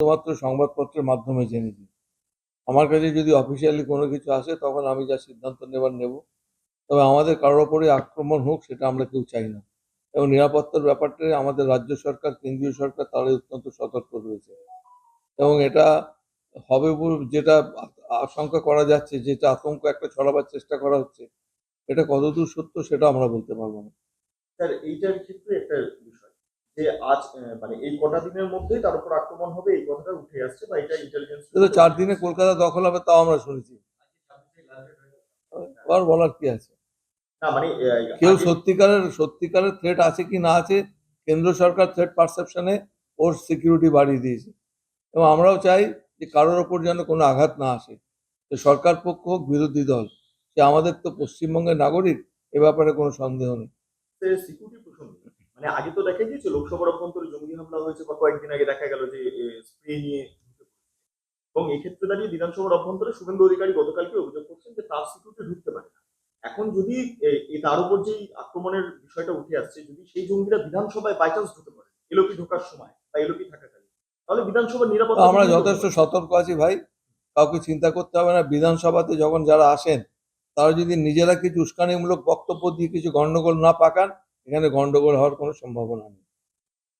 শুধুমাত্র সংবাদপত্রের মাধ্যমে জেনেছি আমার কাছে যদি অফিসিয়ালি কোনো কিছু আসে, তখন আমি যা সিদ্ধান্ত নেবার নেব। তবে আমাদের কারোর ওপরে আক্রমণ হোক, সেটা আমরা কেউ চাই না। এবং নিরাপত্তার ব্যাপারটা আমাদের রাজ্য সরকার, কেন্দ্রীয় সরকার তারাই অত্যন্ত সতর্ক রয়েছে। এবং এটা হবে যেটা আশঙ্কা করা যাচ্ছে যেটা আতঙ্ক একটা ছড়াবার চেষ্টা করা হচ্ছে, এটা কতদূর সত্য সেটা আমরা বলতে পারব না। স্যার, এইটার ক্ষেত্রে একটা যে আজ মানে এই কটা দিনের মধ্যেই তার উপর আক্রমণ হবে এই কথাটা উঠে আসছে বা এটা ইন্টেলিজেন্স চার দিনে কলকাতা দখল হবে তাও আমরা শুনেছি। আর বলার কি আছে? না মানে কেউ সত্যিকারের সত্যিকারের থ্রেট আছে কি না আছে কেন্দ্র সরকার থ্রেট পারসেপশনে ওর সিকিউরিটি বাড়িয়ে দিয়েছে। এবং আমরাও চাই যে কারোর ওপর যেন কোনো আঘাত না আসে। তো সরকার পক্ষ হোক বিরোধী দল যে আমাদের তো পশ্চিমবঙ্গের নাগরিক এ ব্যাপারে কোনো সন্দেহ নেই। সিকিউরিটি মানে আগে তো দেখা গিয়েছে লোকসভার অভ্যন্তরে জঙ্গি হামলা হয়েছে বা কয়েকদিন আগে দেখা গেল যে স্প্রে নিয়ে এবং এই ক্ষেত্রে দাঁড়িয়ে বিধানসভার অভ্যন্তরে শুভেন্দু অধিকারী গতকালকে অভিযোগ করছেন যে তার সিকিউরিটি ঢুকতে পারে না। এখন যদি তার উপর যেই আক্রমণের বিষয়টা উঠে আসছে যদি সেই জঙ্গিরা বিধানসভায় বাই চান্স ঢুকে পড়ে এলোপি ঢোকার সময় বা এলোপি থাকাকালীন তাহলে বিধানসভার নিরাপত্তা আমরা যথেষ্ট সতর্ক আছি ভাই। কাউকে চিন্তা করতে হবে না। বিধানসভাতে যখন যারা আসেন তারা যদি নিজেরা কিছু উস্কানিমূলক বক্তব্য দিয়ে কিছু গণ্ডগোল না পাকান এখানে গন্ডগোল হওয়ার কোনো সম্ভাবনা নেই।